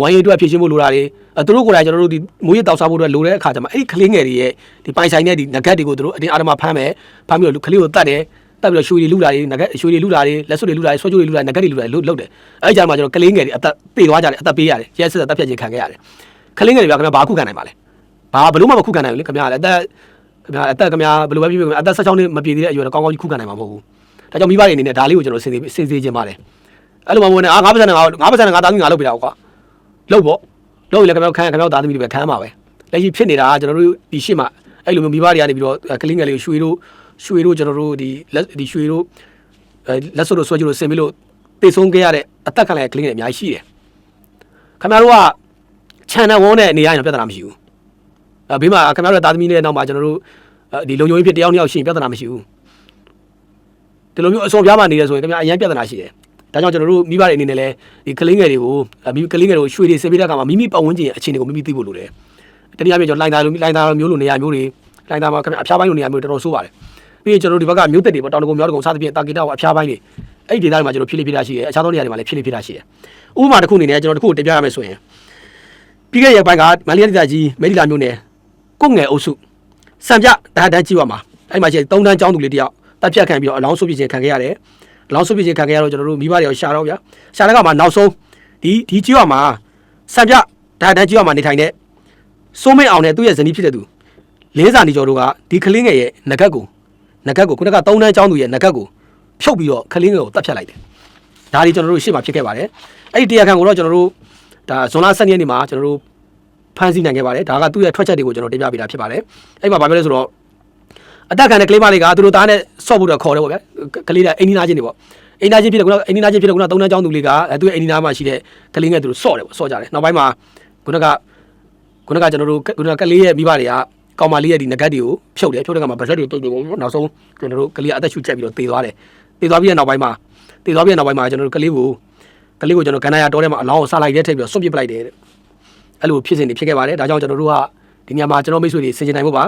ဝိုင်းရီအတွက်ဖြည့်ရှင်းဖို့လိုတာတွေအဲသူတို့ကိုယ်တိုင်ကျွန်တော်တို့ဒီမွေးရတောက်စားဖို့အတွက်လိုတဲ့အခါကျမှအဲ့ဒီကလေးငယ်တွေရဲ့ဒီပိုင်ဆိုင်တဲ့ဒီနဂတ်တွေကိုသူတို့အတင်းအာရမဖမ်းမယ်ဖမ်းပြီးတော့ကလေးကိုတတ်တယ်တက်ပြီးတော့ရွှေတွေလူတာတွေငကက်ရွှေတွေလူတာတွေလက်စွပ်တွေလူတာတွေဆွဲကြိုးတွေလူတာတွေငကက်တွေလူတာတွေလုတ်တယ်အဲဒီကြမှာကျွန်တော်ကလေးငယ်တွေအသက်ပြေသွားကြတယ်အသက်ပေးရတယ်ရဲစစ်တပ်ဖြတ်ခြင်းခံခဲ့ရတယ်ကလေးငယ်တွေဗျာခင်ဗျာဘာခုခံနိုင်ပါလဲ ဘာဘလို့မှမခုခံနိုင်ဘူးလေခင်ဗျာအသက်ခင်ဗျာအသက်ခင်ဗျာဘယ်လိုပဲဖြစ်ဖြစ်အသက်16နှစ်မပြည့်သေးတဲ့အရွယ်တော့ကောင်းကောင်းကြီးခုခံနိုင်မှာမဟုတ်ဘူးဒါကြောင့်မိဘတွေအနေနဲ့ဒါလေးကိုကျွန်တော်စင်စေစင်စေခြင်းပါတယ်အဲ့လိုမှမဟုတ်နဲ့အာ9%နဲ့9%နဲ့9%သားသမီးငါလုပ်ပြတာကွာလုပ်ပေါ့လုပ်ရင်လည်းခင်ဗျာခံခင်ဗျာသားသမီးတွေပဲခံမှာပဲလက်ရှိဖြစ်နေတာကကျွန်တော်တို့ဒီရှေ့မှာအဲ့လိုမျိုးမိဘတွေကနေပြီးတော့ကလေးငယ်လေးကိုရွှေတို့ရွှေတို့ကျွန်တော်တို့ဒီလက်ဒီရွှေတို့အဲလက်စွပ်တို့ဆွဲကြလို့ဆင်ပြီးလို့တေဆုံးခဲ့ရတဲ့အသက်ခံလိုက်တဲ့ကလေးတွေအများကြီးရှိတယ်ခင်ဗျားတို့ကခြံနဲ့ဝုန်းတဲ့နေရာရင်ပြဿနာမရှိဘူးအဲ ဘေးမှာခင်ဗျားတို့တာသမီနဲ့နောက်မှာကျွန်တော်တို့ဒီလုံခြုံရေးဖြစ်တယောက်နှစ်ယောက်ရှိရင်ပြဿနာမရှိဘူးဒီလိုမျိုးအစော်ပြားမှနေရဆိုရင်ခင်ဗျာအရင်ပြဿနာရှိတယ်ဒါကြောင့်ကျွန်တော်တို့မိဘတွေအနေနဲ့လည်းဒီကလေးငယ်တွေကိုမိကလေးငယ်တွေကိုရွှေတွေဆေးပေးတဲ့အခါမှာမိမိပတ်ဝန်းကျင်ရဲ့အခြေအနေကိုမိမိသိဖို့လိုတယ်တနည်းအားဖြင့်ကျွန်တော်လိုင်းသားလိုလိုင်းသားမျိုးလိုနေရာမျိုးတွေလိုင်းသားမှာခင်ဗျအဖျားပိုင်းလိုနေရာမျိုးတော်တော်ဆိုးပါတယ်ပြီးရင်ကျွန်တော်တို့ဒီဘက်ကမြို့သက်တွေပေါ့တောင်တကုံမြောက်တကုံစသဖြင့်တာဂီတာကိုအဖျားပိုင်းတွေအဲ့ဒီဒေသတွေမှာကျွန်တော်ဖြည့်လိဖြစ်တာရှိတယ်အခြားသောနေရာတွေမှာလည်းဖြည့်လိဖြစ်တာရှိတယ်ဥပမာတစ်ခုအနေနဲ့ကျွန်တော်တစ်ခုတင်ပြရမယ်ဆိုရင်ပြီးခဲ့တဲ့ရက်ပိုင်းကမန္တလေးဒေသကြီးမဲဒီလာမြို့နယ် ကုတ်ငယ်အုပ်စုစံပြဒါတန်းကြီးဝါမှာအဲ့မှာရှိတဲ့၃တန်းကျောင်းသူလေးတယောက်တပ်ဖြတ်ခံပြီးတော့အလောင်းဆုပ်ပြခြင်းခံခဲ့ရတယ်အလောင်းဆုပ်ပြခြင်းခံခဲ့ရတော့ကျွန်တော်တို့မိဘတွေရောရှာတော့ဗျာရှာတဲ့ကမှာနောက်ဆုံးဒီဒီကြီးဝါမှာစံပြဒါတန်းကြီးဝါမှာနေထိုင်တဲ့စိုးမင်းအောင်နဲ့သူ့ရဲ့ဇနီးဖြစ်တဲ့သူလေးစာနေကျော်တို့ကဒီကလေးငယ်ရဲ့ငကက်ကိုငကက်ကိုခုနက၃တန်းကျောင်းသူရဲ့ငကက်ကိုဖြုတ်ပြီးတော့ကလေးငယ်ကိုတပ်ဖြတ်လိုက်တယ်ဒါဒီကျွန်တော်တို့ရှေ့မှာဖြစ်ခဲ့ပါတယ်အဲ့ဒီတရားခံကိုတော့ကျွန်တော်တို့ဒါဇွန်လ7ရက်နေ့မှာကျွန်တော်တို့ ဖမ်းဆီးနိုင်ခဲ့ပါတယ်ဒါကသူ့ရဲ့ထွက်ချက်တွေကိုကျွန်တော်တင်ပြပေးတာဖြစ်ပါတယ်အဲ့မှာဗာပြောလဲဆိုတော့အတက်ခံတဲ့ကလေးမလေးကသူတို့သားနဲ့ဆော့ဖို့တော့ခေါ်တယ်ပေါ့ဗျာကလေးကအိန္ဒိနာချင်းတွေပေါ့အိန္ဒိနာချင်းဖြစ်တယ်ခုနအိန္ဒိနာချင်းဖြစ်တယ်ခုနသုံးတန်းကျောင်းသူလေးကသူ့ရဲ့အိန္ဒိနာမှာရှိတဲ့ကလေးငယ်သူတို့ဆော့တယ်ပေါ့ဆော့ကြတယ်နောက်ပိုင်းမှာခုနကခုနကကျွန်တော်တို့ခုနကကလေးရဲ့မိဘတွေကကောင်မလေးရဲ့ဒီငကတ်တွေကိုဖြုတ်တယ်ဖြုတ်တဲ့ကမှာဗရက်တွေတုတ်တယ်ပေါ့နောက်ဆုံးကျွန်တော်တို့ကလေးကအသက်ရှူချက်ပြီးတော့တေသွားတယ်တေသွားပြီးတဲ့နောက်ပိုင်းမှာတေသွားပြီးတဲ့နောက်ပိုင်းမှာကျွန်တော်တို့ကလေးကိုကလေးကိုကျွန်တော်ကန္နာရတောထဲမှာအလောင်းကိုစလိုက်တဲ့ထိပ်ပြီးတော့စွန့်ပစ်ပလိုက်တယ်တဲ့ အဲ့လိုဖြစ်စဉ်တွေဖြစ်ခဲ့ပါတယ်ဒါကြောင့်ကျွန်တော်တို့ကဒီဒီညမှာကျွန်တော်မိတ်ဆွေတွေဆင်ခြင်နိုင်ဖို့ပါ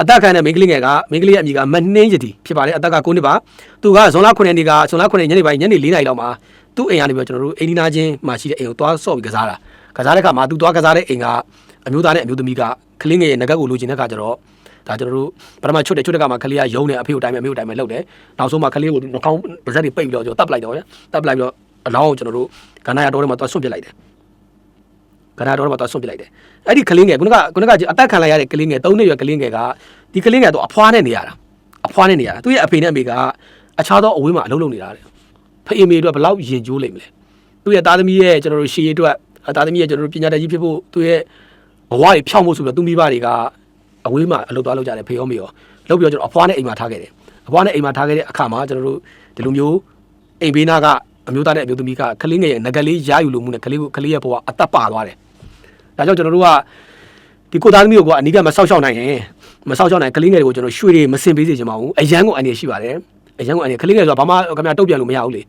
အသက်ခံတဲ့မိန်းကလေးငယ်ကမိန်းကလေးရဲ့အမည်ကမနှင်းရတီဖြစ်ပါတယ်အသက်က9နှစ်ပါသူကဇွန်လ9ရက်နေ့ကဇွန်လ9ရက်ညနေပိုင်းညနေ4နာရီလောက်မှာသူ့အိမ်ကနေပြီးတော့ကျွန်တော်တို့အိမ်ဒီနာချင်းမှာရှိတဲ့အိမ်ကိုသွားဆော့ပြီးကစားတာကစားတဲ့အခါမှာသူသွားကစားတဲ့အိမ်ကအမျိုးသားနဲ့အမျိုးသမီးကကလေးငယ်ရဲ့ငကက်ကိုလိုချင်တဲ့အခါကျတော့ဒါကျွန်တော်တို့ပထမချွတ်တယ်ချွတ်တဲ့ကမှာကလေးကယုံနေအဖေကိုတိုင်းမယ်အမေကိုတိုင်းမယ်လှုပ်တယ်နောက်ဆုံးမှာကလေးကိုနှာခေါင်းပါးစပ်တွေပိတ်ပြီးတော့ကျွန်တော်တပ်ပလိုက်တော့ဗျာတပ်ပလိုက်ပြီးတော့အလောင်းကိုကျွန်တော်တို့ကန္နာရတော်ထဲမှာသွားဆွန့်ပစ်လိုက်တယ် ကန္နာတော်ထဲမှာသွားဆွန့်ပစ်လိုက်တယ်အဲ့ဒီကလေးငယ်ခုနကခုနကအသက်ခံလိုက်ရတဲ့ကလေးငယ်၃နှစ်ရွယ်ကလေးငယ်ကဒီကလေးငယ်တော့အဖွားနဲ့နေရတာအဖွားနဲ့နေရတာသူရဲ့အဖေနဲ့အမေကအခြားသောအဝေးမှာအလုပ်လုပ်နေတာတဲ့ဖေးမေအတွက်ဘယ်လောက်ယဉ်ကျိုးလိမ့်မလဲသူရဲ့သားသမီးရဲ့ကျွန်တော်တို့ရှေးရေးအတွက်သားသမီးရဲ့ကျွန်တော်တို့ပညာတတ်ကြီးဖြစ်ဖို့သူရဲ့ဘဝတွေဖြောင်းဖို့ဆိုပြီးတော့သူမိဘတွေကအဝေးမှာအလုပ်သွားလုပ်ကြတယ်ဖေရောမေရောလုပ်ပြီးတော့ကျွန်တော်အဖွားနဲ့အိမ်မှာထားခဲ့တယ်အဖွားနဲ့အိမ်မှာထားခဲ့တဲ့အခါမှာကျွန်တော်တို့ဒီလိုမျိုးအိမ်ဘေးနာကအမျိုးသားနဲ့အမျိုးသမီးကကလေးငယ်ရဲ့ငကလေးရယူလို့မှုနဲ့ကလေးကိုကလေးရဲ့ဘဝအသက်ပါသွားတယ် ဒါကြောင့်ကျွန်တော်တို့ကဒီကိုသားသမီးကိုကအနီးကမဆောက်ရှောက်နိုင်ရင်မဆောက်ရှောက်နိုင်ကလေးငယ်တွေကိုကျွန်တော်ရွှေတွေမစင်ပေးစေချင်ပါဘူးအရန်ကိုအနေရှိပါတယ်အရန်ကိုအနေကလေးငယ်ဆိုတာဘာမှခင်ဗျာတုတ်ပြန်လို့မရဘူးလေ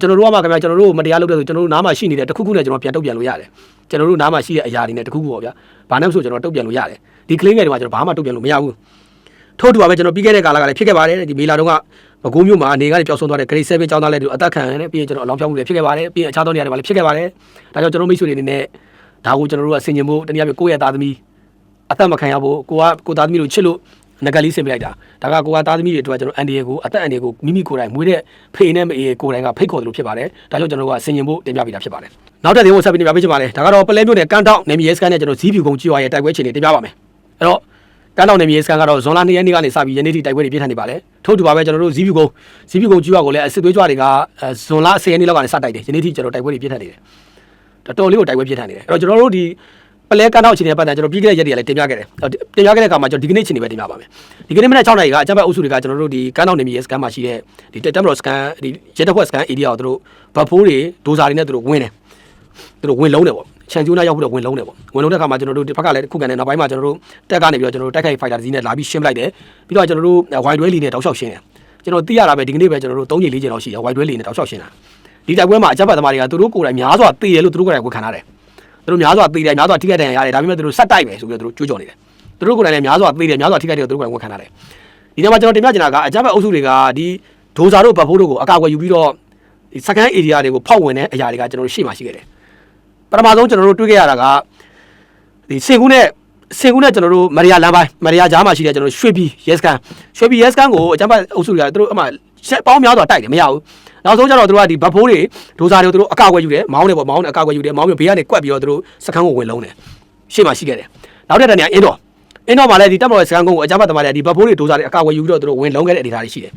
ကျွန်တော်တို့ကမှခင်ဗျာကျွန်တော်တို့မတရားလုပ်တဲ့ဆိုကျွန်တော်တို့နားမှာရှိနေတဲ့တခုခုနဲ့ကျွန်တော်ပြန်တုတ်ပြန်လို့ရတယ်ကျွန်တော်တို့နားမှာရှိတဲ့အရာတွေနဲ့တခုခုပေါ့ဗျာဘာနဲ့ဆိုကျွန်တော်တုတ်ပြန်လို့ရတယ်ဒီကလေးငယ်တွေမှာကျွန်တော်ဘာမှတုတ်ပြန်လို့မရဘူးထို့တူပါပဲကျွန်တော်ပြီးခဲ့တဲ့ကာလကလည်းဖြစ်ခဲ့ပါတယ်ဒီမေလာတုန်းကမကုန်းမြို့မှာအနေကနေပျောက်ဆုံးသွားတဲ့ grade 7ကျောင်းသားလေးတွေအသက်ခံရတယ်ပြီးရင်ကျွန်တော်အလောင်းဖြောင်းမှုတွေဖြစ်ခဲ့ပါတယ်ပြီးရင်အခြားသောနေရာတွေမှာလည်းဖြစ်ခဲ့ပါတယ်ဒါကြောင့်ကျွန်တော်မိတ်ဆွေတွေအနေနဲ့ ဒါကိုကျွန်တော်တို့ကဆင်ခြင်ဖို့တနည်းအားဖြင့်ကိုယ့်ရဲ့သားသမီးအသက်မခံရဖို့ကိုကကိုသားသမီးတို့ချစ်လို့ငကလေးဆင်ပြလိုက်တာဒါကကိုကသားသမီးတွေအတွက်ကျွန်တော်အန်ဒီယေကိုအသက်အန်ဒီယေကိုမိမိကိုယ်တိုင်မွေးတဲ့ဖေနဲ့မအေးကိုယ်တိုင်ကဖိတ်ခေါ်တယ်လို့ဖြစ်ပါတယ်ဒါကြောင့်ကျွန်တော်တို့ကဆင်ခြင်ဖို့တင်ပြပေးတာဖြစ်ပါတယ်နောက်တစ်သင်းကိုဆက်ပြီးတင်ပြပေးချင်ပါတယ်ဒါကတော့ပလဲမျိုးနဲ့ကန်တောက်နေမီရဲစကန်နဲ့ကျွန်တော်ဇီးဖြူကုန်းကြီးရွာရဲ့တိုက်ပွဲချိန်တွေတင်ပြပါမယ်အဲ့တော့ကန်တောက်နေမီရဲစကန်ကတော့ဇွန်လ2ရက်နေ့ကနေစပြီးယနေ့ထိတိုက်ပွဲတွေပြင်းထန်နေပါတယ်ထို့တူပါပဲကျွန်တော်တို့ဇီးဖြူကုန်းဇီးဖြူကုန်းကြီးရွာကိုလည်းအစစ်သွေးကြွတွေကဇွန်လ10ရက်နေ့လောက်ကနေစတိုက်တယ်ယနေ့ထိကျွန်တော်တိုက်ပွဲတွေပြင်းထန်နေတယ် တော်တော်လေးကိုတိုက်ပွဲပြင်းထန်နေတယ်အဲ့တော့ကျွန်တော်တို့ဒီပလဲကန်တော့အခြေအနေပတ်သက်ကျွန်တော်ပြီးခဲ့တဲ့ရက်တွေကလည်းတင်ပြခဲ့တယ်တင်ပြခဲ့တဲ့အခါမှာကျွန်တော်ဒီကနေ့အခြေအနေပဲတင်ပြပါမယ်ဒီကနေ့မနေ့6နာရီကအကြမ်းဖက်အုပ်စုတွေကကျွန်တော်တို့ဒီကန်တော့နေမီရဲ့စကန်မှာရှိတဲ့ဒီတက်မတော်စကန်ဒီရဲတပ်ဖွဲ့စကန် area ကိုသူတို့ဗတ်ဖိုးတွေဒိုဇာတွေနဲ့သူတို့ဝင်တယ်သူတို့ဝင်လုံးတယ်ပေါ့ချန်ကျိုးနာရောက်ပြီးတော့ဝင်လုံးတယ်ပေါ့ဝင်လုံးတဲ့အခါမှာကျွန်တော်တို့ဒီဘက်ကလည်းခုကန်တဲ့နောက်ပိုင်းမှာကျွန်တော်တို့တက်ကနေပြီးတော့ကျွန်တော်တို့တက်ခိုက်ဖိုက်တာဒီနဲ့လာပြီးရှင်းပလိုက်တယ်ပြီးတော့ကျွန်တော်တို့ဝိုင်တွဲလီနဲ့တောက်လျှောက်ရှင်းတယ်ကျွန်တော်သိရတာပဲဒီကနေ့ပဲကျွန်တော်တို့3ချိန်4ချိန်လောက်ရှိတယ်ဝိုင်တွဲလီနဲ့တောက်လျှောက်ရှင်းတာ ဒီတိုက်ပွဲမှာအကြမ်းဖက်သမားတွေကသူတို့ကိုယ်တိုင်များစွာတည်တယ်လို့သူတို့ကိုယ်တိုင်ဝန်ခံရတယ်သူတို့များစွာတည်တယ်များစွာထိခိုက်တယ်ရတယ်ဒါပေမဲ့သူတို့ဆက်တိုက်ပဲဆိုပြီးတော့သူတို့ကြွကြော်နေတယ်သူတို့ကိုယ်တိုင်လည်းများစွာတည်တယ်များစွာထိခိုက်တယ်လို့သူတို့ကိုယ်တိုင်ဝန်ခံရတယ်ဒီနေ့မှာကျွန်တော်တင်ပြချင်တာကအကြမ်းဖက်အုပ်စုတွေကဒီဒိုဇာတို့ဗတ်ဖိုးတို့ကိုအကာအကွယ်ယူပြီးတော့ဒီစကန်ဧရိယာတွေကိုဖောက်ဝင်တဲ့အရာတွေကကျွန်တော်တို့ရှေ့မှာရှိခဲ့တယ်ပထမဆုံးကျွန်တော်တို့တွေ့ခဲ့ရတာကဒီစင်ကူးနဲ့စင်ကူးနဲ့ကျွန်တော်တို့မရီယာလမ်းပိုင်းမရီယာကြားမှာရှိတဲ့ကျွန်တော်တို့ရွှေပြည်ရဲစကန်ရွှေပြည်ရဲစကန်ကိုအကြမ်းဖက်အုပ်စုတွေကသူတို့အမှဆက်ပေါင်းများစွာတိုက်တယ်မရဘူး နောက်ဆုံးကျတော့သူတို့ကဒီဘတ်ဖိုးတွေဒိုဇာတွေကိုသူတို့အကာအကွယ်ယူတယ်မောင်းတယ်ပေါ့မောင်းတယ်အကာအကွယ်ယူတယ်မောင်းပြီးဘေးကနေကွက်ပြီးတော့သူတို့စကန်ကိုဝင်လုံးတယ်ရှေ့မှာရှိခဲ့တယ်နောက်တဲ့တနေ့အင်းတော်အင်းတော်မှာလည်းဒီတပ်မတော်စကန်ကုန်းကိုအကြမ်းဖက်သမားတွေဒီဘတ်ဖိုးတွေဒိုဇာတွေအကာအကွယ်ယူပြီးတော့သူတို့ဝင်လုံးခဲ့တဲ့အနေအထားတွေရှိတယ်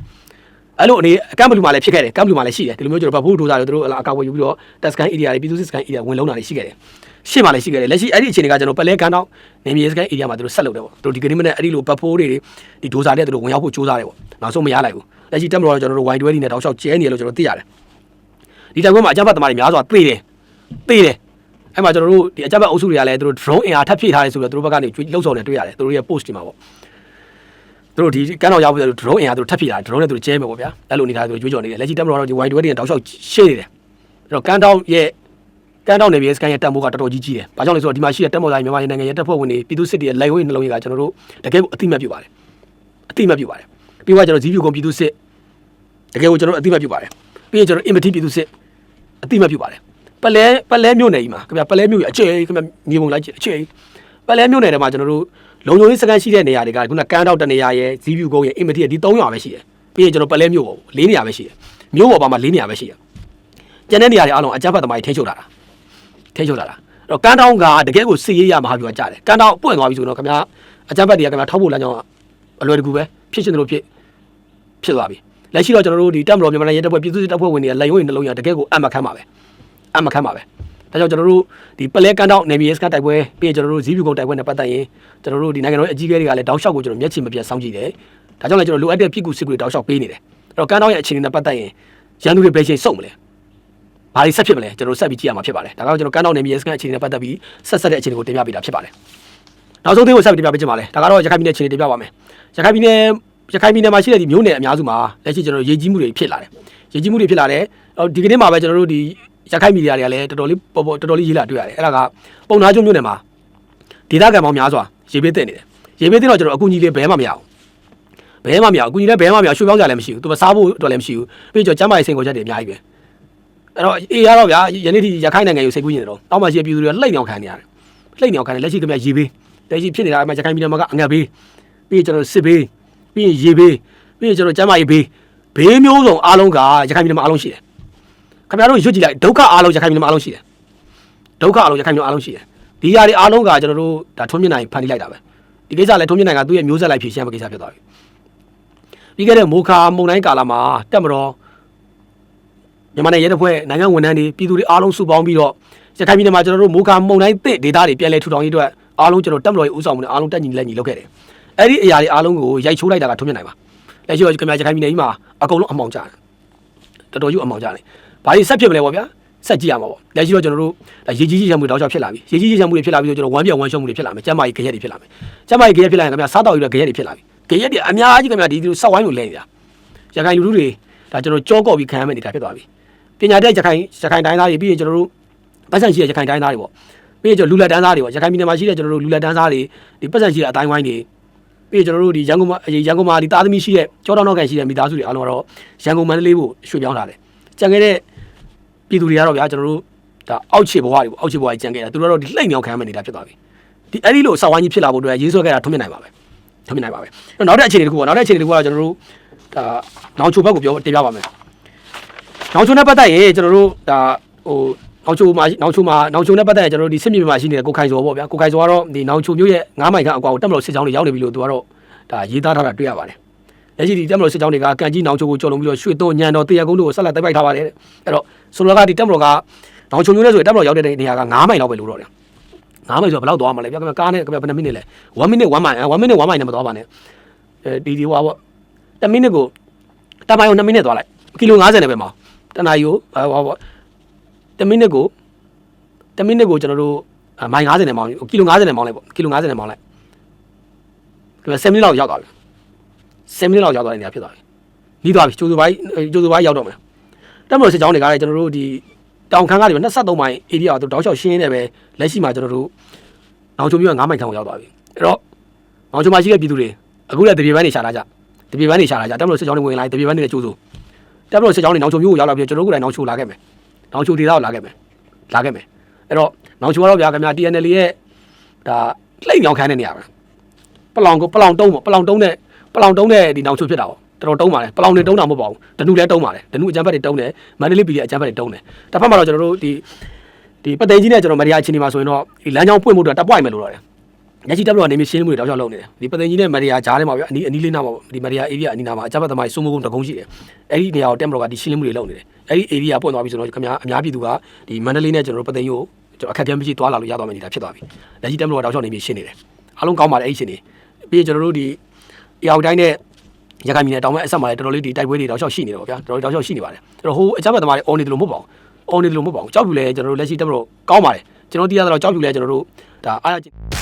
အဲ့လိုအနေကမ်ဘလူမှာလည်းဖြစ်ခဲ့တယ်ကမ်ဘလူမှာလည်းရှိတယ်ဒီလိုမျိုးကျွန်တော်ဘတ်ဖိုးဒိုဇာတွေသူတို့အကာအကွယ်ယူပြီးတော့တက်စကန်ဧရိယာတွေပြည်သူစစ်စကန်ဧရိယာဝင်လုံးတာတွေရှိခဲ့တယ် ရှေ့မှာလည်းရှိခဲ့တယ်လက်ရှိအဲ့ဒီအခြေအနေကကျွန်တော်ပလဲကန်တော့နေမြေစကန်ဧရိယာမှာသူတို့ဆက်လုပ်တယ်ပေါ့သူတို့ဒီကနေ့မနေ့အဲ့ဒီလိုဘတ်ဖိုးတွေဒီဒိုဇာတွေသူတို့ဝင်ရောက်ဖို့ကြိုးစားတယ်ပေါ့နောက်ဆုံးမရလိုက်ဘူးလက်ရှိတက်မတော်ကျွန်တော်တို့ဝိုင်တွဲဒီနဲ့တောက်လျှောက်ကျဲနေတယ်လို့ကျွန်တော်သိရတယ်ဒီတိုက်ပွဲမှာအကြမ်းဖက်သမားတွေများစွာသေတယ်သေတယ်အဲ့မှာကျွန်တော်တို့ဒီအကြမ်းဖက်အုပ်စုတွေကလည်းသူတို့ drone အင်အားထပ်ဖြည့်ထားတယ်ဆိုတော့သူတို့ဘက်ကနေလှုပ်ဆောင်နေတွေ့ရတယ်သူတို့ရဲ့ post တွေမှာပေါ့သူတို့ဒီကမ်းတော်ရောက်ပြီးတော့ drone အင်အားသူတို့ထပ်ဖြည့်ထားတယ် drone နဲ့သူတို့ကျဲမယ်ပေါ့ဗျာအဲ့လိုနေတာသူတို့ကြွေးကြော်နေတယ်လက်ရှိတက်မတော်ကတော့ဒီ wide တွေနဲ့တောက်လျှောက်ရှေ့နေတယ်အဲ့တော့ကမ်းတောင်ရဲ့ ကမ်းတောင်နယ်မြေစကန်ရဲ့တက်မိုးကတော်တော်ကြီးကြီးတယ်။ဘာကြောင့်လဲဆိုတော့ဒီမှာရှိတဲ့တက်မော်တိုင်းမြန်မာနိုင်ငံရဲ့တပ်ဖွဲ့ဝင်တွေပြည်သူစစ်တွေရဲ့လိုက်ဝဲနှလုံးကြီးကကျွန်တော်တို့တကယ်ကိုအတိမတ်ပြုပါတယ်။အတိမတ်ပြုပါတယ်။ပြီးတော့ကျွန်တော်ဇီးဖြူကုန်းပြည်သူစစ်တကယ်ကိုကျွန်တော်အတိမတ်ပြုပါတယ်။ပြီးရင်ကျွန်တော်အင်မတီပြည်သူစစ်အတိမတ်ပြုပါတယ်ပလဲပလဲမြို့နယ်ကြီးမှာခင်ဗျပလဲမြို့ကြီးအခြေခင်ဗျမြေပုံလိုက်အခြေပလဲမြို့နယ်ထဲမှာကျွန်တော်တို့လုံခြုံရေးစကန်ရှိတဲ့နေရာတွေကခုနကန်းတောက်တနေရာရဲ့ဇီးဖြူကုန်းရဲ့အင်မတီဒီ၃ရွာပဲရှိတယ်ပြီးရင်ကျွန်တော်ပလဲမြို့ပေါ်၄နေရာပဲရှိတယ်မြို့ပေါ်ပါမှာ၄နေရာပဲရှိတယ်ကျန်တဲ့နေရာတွေအားလုံးအကြမ်းဖက်သမားတွေထိန်းချုပ်လာတာ ထိန်းချုပ်လာတာအဲ့တော့ကန်းတောင်းကတကယ်ကိုစစ်ရေးရမဟာဗျူဟာကြတယ်ကန်းတောင်းပွင့်သွားပြီဆိုတော့ခင်ဗျအကြမ်းဖက်တွေကခင်ဗျထောက်ဖို့လမ်းကြောင်းအလွယ်တကူပဲဖြစ်ရှင်တယ်လို့ဖြစ်ဖြစ်သွားပြီလက်ရှိတော့ကျွန်တော်တို့ဒီတပ်မတော်မြန်မာနိုင်ငံရဲတပ်ဖွဲ့ပြည်သူ့စစ်တပ်ဖွဲ့ဝင်တွေလက်ရုံးရင်နှလုံးရတကယ်ကိုအမှတ်ခံပါပဲအမှတ်ခံပါပဲဒါကြောင့်ကျွန်တော်တို့ဒီပလဲကန်တောက်နေမီစကတိုက်ပွဲပြီးရင်ကျွန်တော်တို့ဇီးဖြူကုန်းတိုက်ပွဲနဲ့ပတ်သက်ရင်ကျွန်တော်တို့ဒီနိုင်ငံတော်ရဲ့အကြီးအကဲတွေကလည်းတောက်လျှောက်ကိုကျွန်တော်မျက်ခြေမပြတ်စောင့်ကြည့်တယ်ဒါကြောင့်လည်းကျွန်တော်လိုအပ်တဲ့ပြည်ကူစစ်ကူတွေတောက်လျှောက်ပေးနေတယ်အဲ့တော့ကန်တောက်ရဲ့အခြေအနေနဲ့ပတ်သက်ရင်ရန်သူတွေဘယ်ချိန်စုံမလဲ ဘာတွေဆက်ဖြစ်မလဲကျွန်တော်တို့ဆက်ပြီးကြည့်ရမှာဖြစ်ပါတယ်ဒါကြောင့်ကျွန်တော်ကန်တောက်နေမီစကန်အခြေအနေနဲ့ပတ်သက်ပြီးဆက်ဆက်တဲ့အခြေအနေကိုတင်ပြပေးတာဖြစ်ပါတယ်နောက်ဆုံးသေးကိုဆက်ပြီးတင်ပြပေးချင်ပါတယ်ဒါကတော့ရခိုင်ပြည်နယ်အခြေအနေတင်ပြပါမယ်ရခိုင်ပြည်နယ်ရခိုင်ပြည်နယ်မှာရှိတဲ့ဒီမြို့နယ်အများစုမှာလက်ရှိကျွန်တော်ရေကြီးမှုတွေဖြစ်လာတယ်ရေကြီးမှုတွေဖြစ်လာတယ်ဒီကနေ့မှာပဲကျွန်တော်တို့ဒီရခိုင်မီဒီယာတွေကလည်းတော်တော်လေးပေါ်ပေါ်တော်တော်လေးရေးလာတွေ့ရတယ်အဲ့ဒါကပုံနာကျွန်းမြို့နယ်မှာဒေသခံပေါင်းများစွာရေဘေးတက်နေတယ်ရေဘေးတက်တော့ကျွန်တော်အကူကြီးလေးဘဲမှမရအောင်ဘဲမှမရအောင်အကူကြီးလည်းဘဲမှမရအောင်ရွှေပြောင်းကြလည်းမရှိဘူးသူမစားဖို့အတွက်လည်းမရှိဘူးပြီးတော့ကျမ်းမာရေးစိန်ခေါ်ချက်တွေအများကြီးပဲ အဲ့တော့အေးရတော့ဗျာယနေ့ထိရခိုင်နိုင်ငံကိုစိတ်ကူးနေတယ်တော့တောက်မှရှိတဲ့ပြည်သူတွေကလှိမ့်နေအောင်ခံနေရတယ်လှိမ့်နေအောင်ခံနေလက်ရှိကမြရေဘေးလက်ရှိဖြစ်နေတာအမှရခိုင်ပြည်နယ်မှာကအငတ်ဘေးပြီးကျွန်တော်စစ်ဘေးပြီးရင်ရေဘေးပြီးရင်ကျွန်တော်ကျမ်းမာရေးဘေးဘေးမျိုးစုံအားလုံးကရခိုင်ပြည်နယ်မှာအားလုံးရှိတယ်ခင်ဗျားတို့ရွတ်ကြည့်လိုက်ဒုက္ခအားလုံးရခိုင်ပြည်နယ်မှာအားလုံးရှိတယ်ဒုက္ခအလုံးရခိုင်မျိုးအားလုံးရှိတယ်ဒီຢာတွေအားလုံးကကျွန်တော်တို့ဒါထွန်းမြင့်နိုင်ဖန်တီးလိုက်တာပဲဒီကိစ္စလည်းထွန်းမြင့်နိုင်ကသူ့ရဲ့မျိုးဆက်လိုက်ဖြည့်ရှင်းမယ့်ကိစ္စဖြစ်သွားပြီပြီးခဲ့တဲ့မိုခါမုံတိုင်းကာလမှာတက်မတော် မြန်မာနိုင်ငံရဲတပ်ဖွဲ့နိုင်ငံဝန်ထမ်းတွေပြည်သူတွေအားလုံးစုပေါင်းပြီးတော့ရခိုင်ပြည်နယ်မှာကျွန်တော်တို့မိုခါမုံတိုင်းတစ်ဒေသတွေပြန်လည်ထူထောင်ရေးအတွက်အားလုံးကျွန်တော်တက်မတော်ရဲ့ဦးဆောင်မှုနဲ့အားလုံးတက်ညီလက်ညီလုပ်ခဲ့တယ်အဲ့ဒီအရာတွေအားလုံးကိုရိုက်ချိုးလိုက်တာကထွန်းမြင့်နိုင်ပါလက်ရှိတော့ခင်ဗျာရခိုင်ပြည်နယ်ကြီးမှာအကုန်လုံးအမောင်ကြတယ်တော်တော်ကြီးအမောင်ကြတယ်ဘာကြီးဆက်ဖြစ်မလဲပေါ့ဗျာဆက်ကြည့်ရမှာပေါ့လက်ရှိတော့ကျွန်တော်တို့ဒါရေကြီးကြီးချမ်းမှုတောက်ချောက်ဖြစ်လာပြီရေကြီးကြီးချမ်းမှုတွေဖြစ်လာပြီးတော့ကျွန်တော်ဝမ်းပြောင်ဝမ်းရှုံးမှုတွေဖြစ်လာမယ်ကျမ်းမာရေးကြရက်တွေဖြစ်လာမယ်ကျမ်းမာရေးကြရက်ဖြစ်လာရင်ခင်ဗျာစားတောက်ရတဲ့ကြရက်တွေဖြစ်လာပြီကြရက်တွေအများကြီးခင်ဗျာဒီလိုစောက်ဝိုင်းလို့လဲနေတာရခိုင်လူလူတွေဒါကျွန်တော်ကြောကော့ပြီးခံရမယ့်နေတာဖြစ်သွားပြီ ပညာတတ်ရခိုင်ရခိုင်တိုင်းသားတွေပြီးရင်ကျွန်တော်တို့ပတ်စံရှိတဲ့ရခိုင်တိုင်းသားတွေပေါ့ပြီးရင်ကျွန်တော်လူလက်တန်းသားတွေပေါ့ရခိုင်ပြည်နယ်မှာရှိတဲ့ကျွန်တော်တို့လူလက်တန်းသားတွေဒီပတ်စံရှိတဲ့အတိုင်းဝိုင်းတွေပြီးရင်ကျွန်တော်တို့ဒီရန်ကုန်မှာရန်ကုန်မှာဒီသားသမီးရှိတဲ့ကြောတောင်းတော့ကန်ရှိတဲ့မိသားစုတွေအားလုံးကတော့ရန်ကုန်မန္တလေးကိုရွှေ့ပြောင်းလာတယ်ကြံခဲ့တဲ့ပြည်သူတွေကတော့ဗျာကျွန်တော်တို့ဒါအောက်ခြေဘဝတွေပေါ့အောက်ခြေဘဝကြီးကြံခဲ့တာသူတို့ကတော့ဒီလှိမ့်မြောင်ခံရမယ့်နေတာဖြစ်သွားပြီဒီအဲ့ဒီလိုစောက်ဝိုင်းကြီးဖြစ်လာဖို့အတွက်ရေးဆွဲခဲ့တာထွန်းမြင့်နိုင်ပါပဲထွန်းမြင့်နိုင်ပါပဲအဲ့နောက်တဲ့အခြေအနေတစ်ခုပေါ့နောက်တဲ့အခြေအနေတစ်ခုကတော့ကျွန်တော်တို့ဒါနောင်ချိုဘက်ကိုပြောတင်ပြပါမယ် နောင်ချိုနဲ့ပတ်သက်ရင်ကျွန်တော်တို့ဒါဟိုနောင်ချိုမှာနောင်ချိုမှာနောင်ချိုနဲ့ပတ်သက်ရင်ကျွန်တော်တို့ဒီစစ်မြေပြင်မှာရှိနေတဲ့ကိုခိုင်စောပေါ့ဗျာကိုခိုင်စောကတော့ဒီနောင်ချိုမြို့ရဲ့9မိုင်ခန့်အကွာကိုတက်မလို့စစ်ကြောင်းတွေရောက်နေပြီလို့သူကတော့ဒါရေးသားထားတာတွေ့ရပါတယ်လက်ရှိဒီတက်မလို့စစ်ကြောင်းတွေကကန်ကြီးနောင်ချိုကိုကျော်လွန်ပြီးတော့ရွှေသွန်းညံတော်တရကုန်းတို့ကိုဆက်လက်တိုက်ပိုက်ထားပါတယ်တဲ့အဲ့တော့ဆိုလိုကဒီတက်မလို့ကနောင်ချုံမျိုးလဲဆိုရင်တက်မတော်ရောက်တဲ့နေရာက9မိုင်လောက်ပဲလို့တော့တယ်9မိုင်ဆိုတော့ဘယ်လောက်သွားမှာလဲပြခင်ဗျာကားနဲ့ခင်ဗျာဘယ်နှမိနစ်လဲ1 minute 1မိုင်1 minute 1မိုင်နဲ့မသွားပါနဲ့အဲဒီဒီဟွာပေါ့10မိနစ်ကိုတမိုင်ကို2မိနစ်သွားလိုက်ကီလို90နဲ့ပဲမအောင် တနာရီကိုဟွာပေါ့10မိနစ်ကို10မိနစ်ကိုကျွန်တော်တို့မိုင်90နဲ့မောင်းကီလို90နဲ့မောင်းလိုက်ပေါ့ကီလို90နဲ့မောင်းလိုက်ခင်ဗျာ10မိနစ်လောက်ရောက်သွားပြီ10မိနစ်လောက်ရောက်သွားတဲ့နေရာဖြစ်သွားပြီပြီးသွားပြီကျိုးစုပိုင်းကျိုးစုပိုင်းရောက်တော့မယ်တက်မတော်စစ်ကြောင်းတွေကလည်းကျွန်တော်တို့ဒီတောင်ခမ်းကားတွေပဲ23မိုင် area ကိုတောက်လျှောက်ရှင်းနေပဲလက်ရှိမှာကျွန်တော်တို့နောင်ချုံမြို့က9မိုင်ခန့်ကိုရောက်သွားပြီအဲ့တော့နောင်ချုံမှာရှိတဲ့ပြည်သူတွေအခုလည်းတပြေပန်းနေရှာလာကြတပြေပန်းနေရှာလာကြတက်မလို့စစ်ကြောင်းတွေဝင်လာတပြေပန်းနေတဲ့ကျိုးစု တက်မလို့စစ်ကြောင်းတွေနောင်ချုံမြို့ကိုရောက်လာပြီးကျွန်တော်တို့ကလည်းနောင်ချုံလာခဲ့မယ်နောင်ချုံဒေသကိုလာခဲ့မယ်လာခဲ့မယ်အဲ့တော့နောင်ချုံကတော့ဗျာခင်ဗျာ TNL ရဲ့ဒါလှိမ့်မြောင်ခမ်းတဲ့နေရာပဲပလောင်ကိုပလောင်တုံးပေါ့ပလောင်တုံးတဲ့ပလောင်တုံးတဲ့ဒီနောင်ချုံဖြစ်တာပေါ့တော်တော်တုံးပါတယ်ပလောင်တွေတုံးတာမဟုတ်ပါဘူးဒနုလည်းတုံးပါတယ်ဒနုအကြမ်းဖက်တွေတုံးတယ်မန္တလေးပြည်ရဲ့အကြမ်းဖက်တွေတုံးတယ်တစ်ဖက်မှာတော့ကျွန်တော်တို့ဒီဒီပသိမ်ကြီးနဲ့ကျွန်တော်မရိယာချင်းဒီမှာဆိုရင်တော့ဒီလမ်းကြောင်းပွင့်ဖို့အတွက်တပ်ပွိုင်မယ်လို့တော့တယ်။ ညချီတပ်လို့ကနေမြေရှင်းမှုတွေတောက်လျှောက်လုပ်နေတယ်။ဒီပသိမ်ကြီးနဲ့မရိယာကြားထဲမှာပြအနီးအနီးလေးနားမှာဒီမရိယာ area အနီးနားမှာအကြမ်းဖက်သမားစုံမကုန်းတကုန်းရှိတယ်။အဲ့ဒီနေရာကိုတက်မလို့ကဒီရှင်းမှုတွေလုပ်နေတယ်။အဲ့ဒီ area ပွင့်သွားပြီဆိုတော့ခင်ဗျာအများပြည်သူကဒီမန္တလေးနဲ့ကျွန်တော်တို့ပသိမ်ကိုကျွန်တော်အခက်အခဲမရှိသွားလာလို့ရသွားမယ်နေတာဖြစ်သွားပြီ။လက်ရှိတက်မလို့ကတောက်လျှောက်နေမြေရှင်းနေတယ်။အားလုံးကောင်းပါတယ်အဲ့ဒီရှင်းနေ။ပြီးရင်ကျွန်တော်တို့ဒီအရာတိုင်းနဲ့ရခိုင်ပြည်နယ်တောင်ဘက်အဆက်မှာလည်းတော်တော်လေးဒီတိုက်ပွဲတွေတောက်လျှောက်ရှိနေတယ်ပေါ့ဗျာတော်တော်တောက်လျှောက်ရှိနေပါတယ်အဲ့တော့ဟိုအကြမ်းဖက်သမားတွေအော်နေတယ်လို့မဟုတ်ပါဘူးအော်နေတယ်လို့မဟုတ်ပါဘူးကြောက်ပြူလဲကျွန်တော်တို့လက်ရှိတက်မလို့ကောင်းပါတယ်ကျွန်တော်သိရသလောက်ကြောက်ပြူလဲကျွန်တော်တို့ဒါအားရ